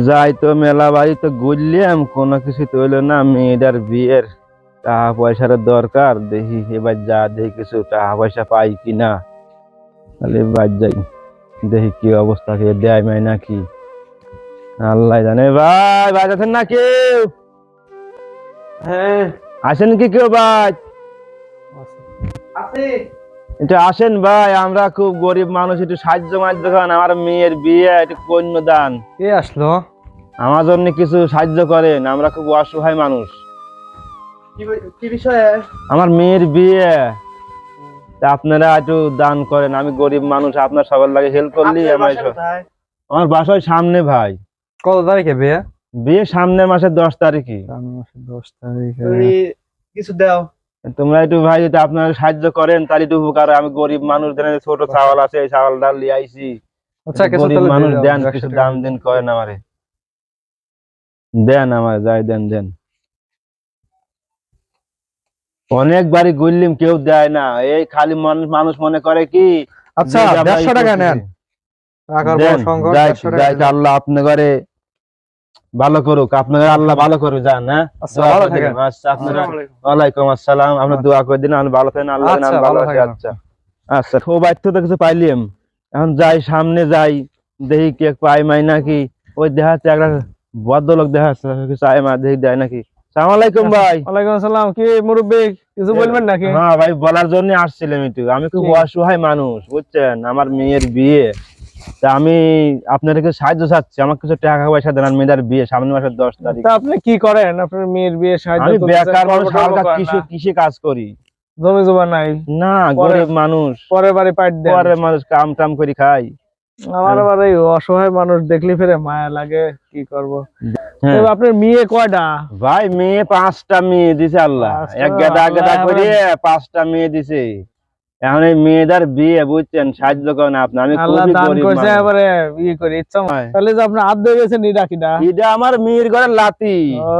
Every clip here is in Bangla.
যাই তো মেলা বাড়ি তো ঘুরলাম কোনো কিছু তো হইল না মেয়েটার বিয়ের টাকা পয়সার দরকার দেখি এবার যা দেখি কিছু টাকা পয়সা পাই কি না তাহলে এবার যাই দেখি কি অবস্থা কে দেয় মাই নাকি আল্লাহ জানে ভাই ভাই আছেন না কেউ? হ্যাঁ। আসেন কি কেউ ভাই? এটা আসেন ভাই আমরা খুব গরিব মানুষ একটু সাহায্য মাহায্য করেন। আমার মেয়ের বিয়ে একটু কন্যাদান। কে আসলো? আমার জন্য কিছু সাহায্য করেন আমরা খুব অসহায় মানুষ। কি বিষয়ে? আমার মেয়ের বিয়ে। তা আপনারা একটু দান করেন আমি গরিব মানুষ আপনার সবার লাগে হেল্প করলি আমার বাসায় সামনে ভাই। কত তারিখে বিয়ে? বিয়ে সামনের মাসের দশ তারিখে দশ তারিখে। কিছু দাও। তোমরা একটু ভাই যদি আপনারা সাহায্য করেন তাহলে একটু উপকার আমি গরিব মানুষ দেন ছোট চাওয়াল আছে এই চাওয়াল ডাল লিয়ে আইছি। আচ্ছা গরিব মানুষ দেন কিছু দাম দেন করেন আমারে। দেন আমার যাই দেন দেন। অনেকবারই গুললিম কেউ দেয় না। এই খালি মানুষ মানুষ মনে করে কি আচ্ছা দেড়শো টাকা নেন। বড়। আল্লাহ আপনার ঘরে ভালো করুক আপনার আল্লাহ ভালো করুক যান হ্যাঁ? আচ্ছা। আচ্ছা আপনারা ওয়ালাইকুম আসসালাম আপনি দোয়া করে দিন আমি ভালো থাকেন আল্লাহ আচ্ছা, ভালো থাকেন। আচ্ছা। আচ্ছা বাইর তো কিছু পাইলিম। এখন যাই সামনে যাই দেখি কে পাই মাই নাকি। ওই দেখা যাচ্ছে একটা ভদ্রলোক দেখা যাচ্ছে চাই মা দেখি দেয় নাকি। ভাই। ওয়ালাইকুম আসসালাম কি মুরব্বী কিছু বলবেন নাকি? হ্যাঁ ভাই বলার জন্য আসছিলাম একটু। আমি খুব? অসহায় মানুষ বুঝছেন? আমার মেয়ের বিয়ে। তা আমি আপনার কিছু সাহায্য চাচ্ছি। আমার কিছু টাকা পয়সা দেন আর মেয়েদের বিয়ে সামনের মাসের দশ তারিখ। তা আপনি কি করেন? আপনার মেয়ের বিয়ে সাহায্য আমি বেকার মানুষ হালকা কৃষি কৃষি কাজ করি? জমি জমা নাই। না পরে- গরিব মানুষ। পরের বাড়ি পাইট দেন। পরে মানুষ কাম টাম করে খাই। আমার আবার এই অসহায় মানুষ দেখলে ফিরে মায়া লাগে কি করব? হ্যাঁ। আপনার মেয়ে কয়টা? ভাই মেয়ে পাঁচটা মেয়ে দিছে আল্লাহ। এক গেদা গেদা করে পাঁচটা মেয়ে দিছে। এখন এই মেয়েদের বিয়ে বুঝছেন? সাহায্য করেন আপনি। আমি আল্লাহ খুবই দান গরিব করছে এবারে করে ইচ্ছা তাহলে যে আপনি হাত গেছেন এটা আমার মেয়ের ঘরের লাতি। ও।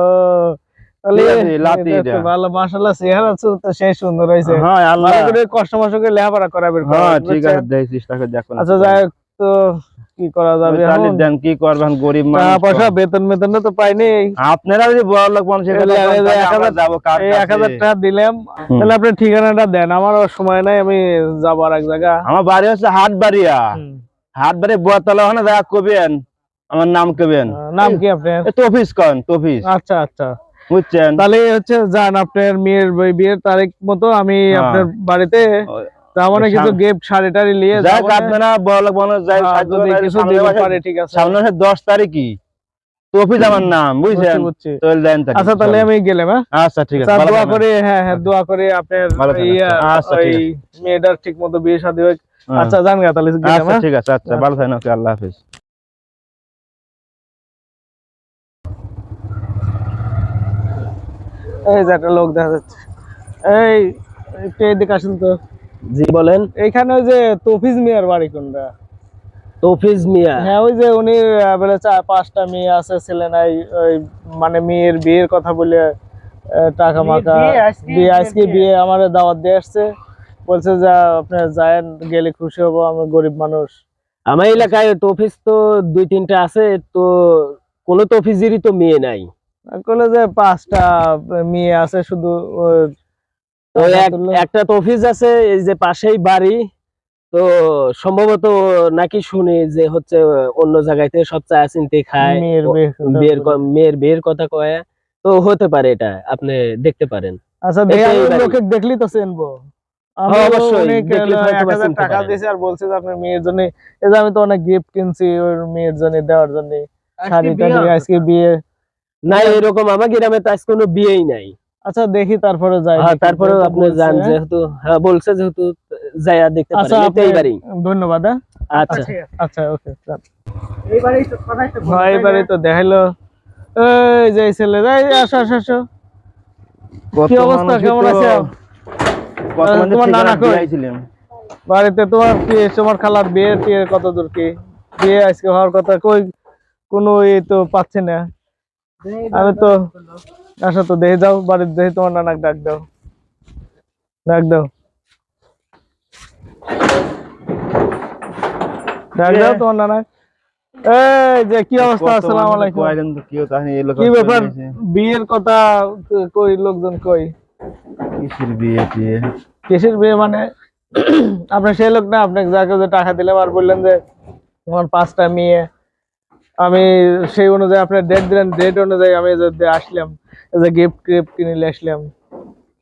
ভালো মাশাআল্লাহ চেহারা তো সেই সুন্দর হয়েছে। হ্যাঁ আল্লাহ। করে কষ্ট মষ্ট করে লেখাপড়া করাবেন। হ্যাঁ ঠিক আছে চেষ্টা করে দেখুন। আচ্ছা যাই হোক, তো কি করা যাবে তাহলে দেন কি করবেন গরিব টাকা পয়সা বেতন বেতন তো পাইনি। আপনারা যদি বড় লোক মানুষ এই যে- এই যে এক হাজার- যাব কার এই এক কাছে? হাজার টাকা দিলাম। তাহলে আপনি ঠিকানাটা দেন। আমার সময় নাই আমি যাব আর এক জায়গা। আমার বাড়ি হচ্ছে হাট বাড়িয়া হুম। হাট বাড়ি বোয়াতলা ওখানে দেখা কবেন আমার নাম কবেন নাম কি আপনার? তফিস কন তফিস। আচ্ছা আচ্ছা। বুঝছেন? তাহলে হচ্ছে যান আপনার মেয়ের বিয়ের তারিখ মতো আমি হ্যাঁ। আপনার বাড়িতে তেমন কিছু সাম- গিফট শাড়ি টাড়ি নিয়ে যাক। আপনারা মানুষ যাই হ্যাঁ, সাহায্য কিছু দিতে পারে ঠিক আছে মাসে দশ তারিখই তফিস আমার নাম বুঝছেন বুঝছি, বুঝছি। চল দেন। আচ্ছা তাহলে আমি গেলাম হ্যাঁ আচ্ছা ঠিক আছে আচ্ছা, দোয়া। করে হ্যাঁ হ্যাঁ দোয়া করে আপনার আচ্ছা, ঠিক ওই মেয়েটার ঠিক মতো বিয়ে শাদী হোক হ্যাঁ। আচ্ছা জান গা তাহলে গেলাম আচ্ছা হ্যাঁ? ঠিক আছে আচ্ছা ভালো থাকেন ওকে আল্লাহ হাফিজ এই যে একটা লোক দেখা যাচ্ছে এই একটু এদিকে আসেন তো জি বলেন। এইখানে ওই যে তফিজ মিয়ার বাড়ি কোনটা? তৌফিজ মিয়া। হ্যাঁ ওই যে উনি বলে চার পাঁচটা মেয়ে আছে ছেলে নাই ওই মানে মেয়ের বিয়ের কথা বলে টাকা মাকা বিয়ে আজকে বিয়ে আমার দাওয়াত দিয়ে আসছে। বলছে যে আপনি যায় গেলে খুশি হব আমি গরিব মানুষ। আমার এলাকায় তৌফিজ তো দুই তিনটা আছে তো কোনো তৌফিজেরই তো মেয়ে নাই। বলে যে পাঁচটা মেয়ে আছে শুধু তো টাকা এক- তুললো। আছে এই যে পাশেই বাড়ি। তো সম্ভবত নাকি শুনি যে হচ্ছে অন্য জায়গায় থেকে সব চা চিনতে খায়। মেয়ের বিয়ের কথা বিয়ের মেয়ের বিয়ের কথা কয়। তো হতে পারে এটা আপনি দেখতে পারেন। আচ্ছা। লোকে দেখলি তো চিনবো। আমি হ্যাঁ, টাকা দিয়েছে আর বলছে যে আপনার মেয়ের জন্য এই যে আমি তো অনেক গিফট কিনছি ওর মেয়ের জন্য দেওয়ার জন্য। শাড়ি টাড়ি আজকে বিয়ে। না এরকম আমার গ্রামে তো আজ কোনো বিয়েই নাই। আচ্ছা দেখি তারপরে যাই হ্যাঁ তারপরে আপনি যান হ্যাঁ। যেহেতু হ্যাঁ বলছে যেহেতু যাইয়া দেখতে আচ্ছা পারেন আপনি এটাই বাড়ি ধন্যবাদ হ্যাঁ? আচ্ছা। আচ্ছা ওকে এইবারই তো কথাইতে ভাই এবারে তো দেখাইলো। এই যে ছেলে এই আসো আসো আসো। কত কি অবস্থা? কেমন তো- আছে? তোমার নানা কই? বাড়িতে তোমার কি তোমার খালার বিয়ে টিয়ে কত দূর কি? বিয়ে আজকে হওয়ার কথা কই? কোনো ই তো পাচ্ছি না। আমি তো আসো তো দেখে যাও বাড়িতে দেখে তোমার নানাকে ডাক দাও। ডাক দাও। ডাক দাও তোমার নানা এই যে কি অবস্থা? আসসালামু আলাইকুম। কয়জন তো এই লোক কি ব্যাপার? বিয়ের কথা কই লোকজন কই? কিসের বিয়ে কিসের বিয়ে মানে? আপনি সেই লোক না আপনাকে যাকে যে টাকা দিলাম আর বললেন যে তোমার পাঁচটা মেয়ে। আমি সেই অনুযায়ী আপনার ডেট দিলেন ডেট অনুযায়ী আমি যে দিয়ে আসলাম যে গিফট গিফট কিনে নিয়ে আসলাম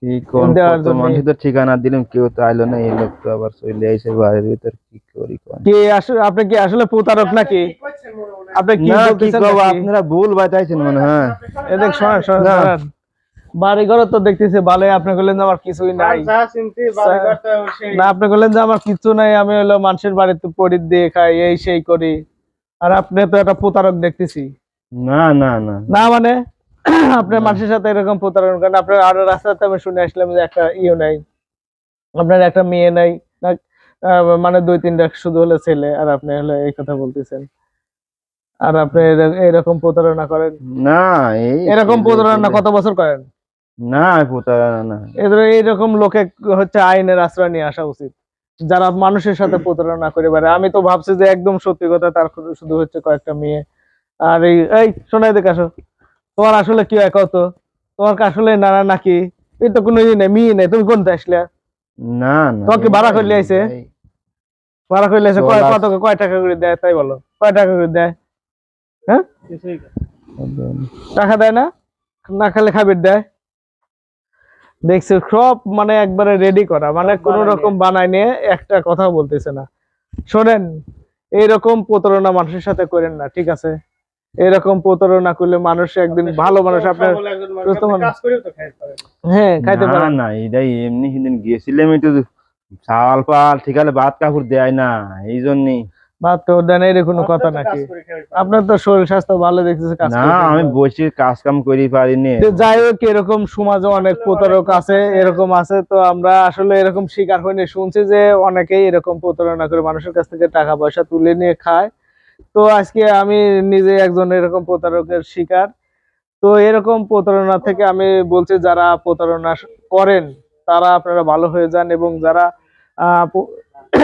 কি কোন। মানুষ তো ঠিকানা দিলাম কেউ তো আইলো না এই লোক তো আবার চলে বাড়ির ভিতর কি করি কোন কি আসলে আপনি কি আসলে প্রতারক নাকি আপনি কি বলতেছেন আপনারা ভুল বাতাইছেন মনে হয় এদিক শোনেন শোনেন না। শোনেন। বাড়ি ঘর তো দেখতেছি ভালোই আপনি বললেন যে আমার কিছুই নাই না আপনি বললেন যে আমার কিছু নাই আমি হলো মানুষের বাড়িতে পরিত দিয়ে খাই এই সেই করি আর আপনি তো একটা প্রতারক দেখতেছি। না না না না। মানে আপনার মানুষের সাথে এরকম প্রতারণ করেন আপনার আরও রাস্তাতে আমি শুনে আসলাম যে একটা ইয়ে নাই আপনার একটা মেয়ে নাই মানে দুই তিনটা শুধু হলো ছেলে আর আপনি হলো এই কথা বলতেছেন। আর আপনি এরকম প্রতারণা করেন? না এরকম প্রতারণা কত বছর করেন? না প্রতারণা না। এদের এইরকম লোকে হচ্ছে আইনের আশ্রয় নিয়ে আসা উচিত। যারা মানুষের সাথে প্রতারণা করে বেড়ায় আমি তো ভাবছি যে একদম সত্যি কথা তার শুধু হচ্ছে কয়েকটা মেয়ে। আর এই এই শোনাই দেখে আসো। তোমার আসলে কি হয় কত তোমার আসলে নানা নাকি? এই তো কোনো ইয়ে নেই মেয়ে নেই। তুমি কোনটা আসলে? না না তোমাকে ভাড়া করে লিয়ে আইছে? ভাড়া করে লেছে কয় কত কয় টাকা করে দেয়? তাই বলো। কয় টাকা করে দেয়? হ্যাঁ? টাকা দেয় না? না খেলে খাবির দেয়? দেখছি সব মানে একবারে রেডি করা মানে কোন রকম বানায় নিয়ে একটা কথা বলতেছে না। শোনেন এইরকম প্রতারণা মানুষের সাথে করেন না ঠিক আছে? এরকম প্রতারণা করলে মানুষ একদিন ভালো মানুষ আপনার সুস্থ মানুষ। হ্যাঁ খাইতে না পারেন। না এটাই এমনি সেদিন গেছিলাম একটু চাল পাল ঠিক আছে ভাত কাপড় দেয় না এই জন্যই। ভাত তো দেন এর কোনো কথা নাকি? আপনার তো শরীর স্বাস্থ্য ভালো দেখতেছে কাজ না আমি বসে কাজ কাম করি পারিনি। যাই হোক এরকম সমাজে অনেক প্রতারক আছে এরকম আছে তো আমরা আসলে এরকম শিকার হইনি শুনছি যে অনেকেই এরকম প্রতারণা করে মানুষের কাছ থেকে টাকা পয়সা তুলে নিয়ে খায়। তো আজকে আমি নিজে একজন এরকম প্রতারকের শিকার। তো এরকম প্রতারণা থেকে আমি বলছি যারা প্রতারণা করেন তারা আপনারা ভালো হয়ে যান এবং যারা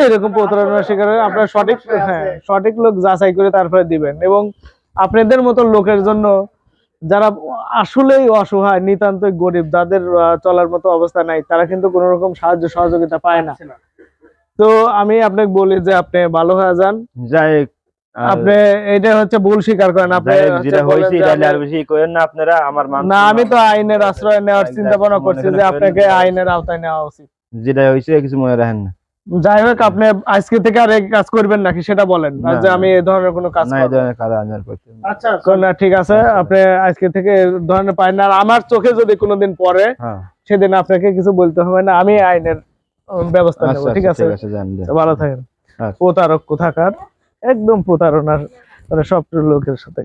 এরকম প্রতারণার শিকার হয় আপনারা সঠিক হ্যাঁ সঠিক লোক যাচাই করে তারপরে দিবেন। এবং আপনাদের মতো লোকের জন্য যারা আসলেই অসহায় নিতান্তই গরিব যাদের চলার মতো অবস্থা নাই তারা কিন্তু কোনো রকম সাহায্য সহযোগিতা পায় না। তো আমি আপনাকে বলি যে আপনি ভালো হয়ে যান। যাই আপনি এটা হচ্ছে ভুল স্বীকার করেন। আপনি যাই হোক, হচ্ছে যেটা বলেন এটা আর বেশি করেন না আপনারা আমার না আমি তো আইনের আশ্রয় নেওয়ার চিন্তা ভাবনা করছি যে আপনাকে আইনের আওতায় নেওয়া উচিত। যেটা হয়েছে কিছু মনে রাখেন না। যাই হোক আপনি আজকে থেকে আর এই কাজ করবেন নাকি সেটা বলেন? যে আমি এই ধরনের কোনো কাজ না এই ধরনের কাজ আমি আর করতে আচ্ছা না ঠিক আছে আপনি আজকে থেকে ধরনের পাই না। আমার চোখে যদি কোনোদিন পড়ে হ্যাঁ। সেদিন আপনাকে কিছু বলতে হবে না আমি আইনের ব্যবস্থা নেব আচ্ছা ঠিক আচ্ছা, আছে? ঠিক আছে। ভালো থাকেন। আচ্ছা। প্রতারক কোথাকার একদম প্রতারণার মানে সব লোকের সাথে।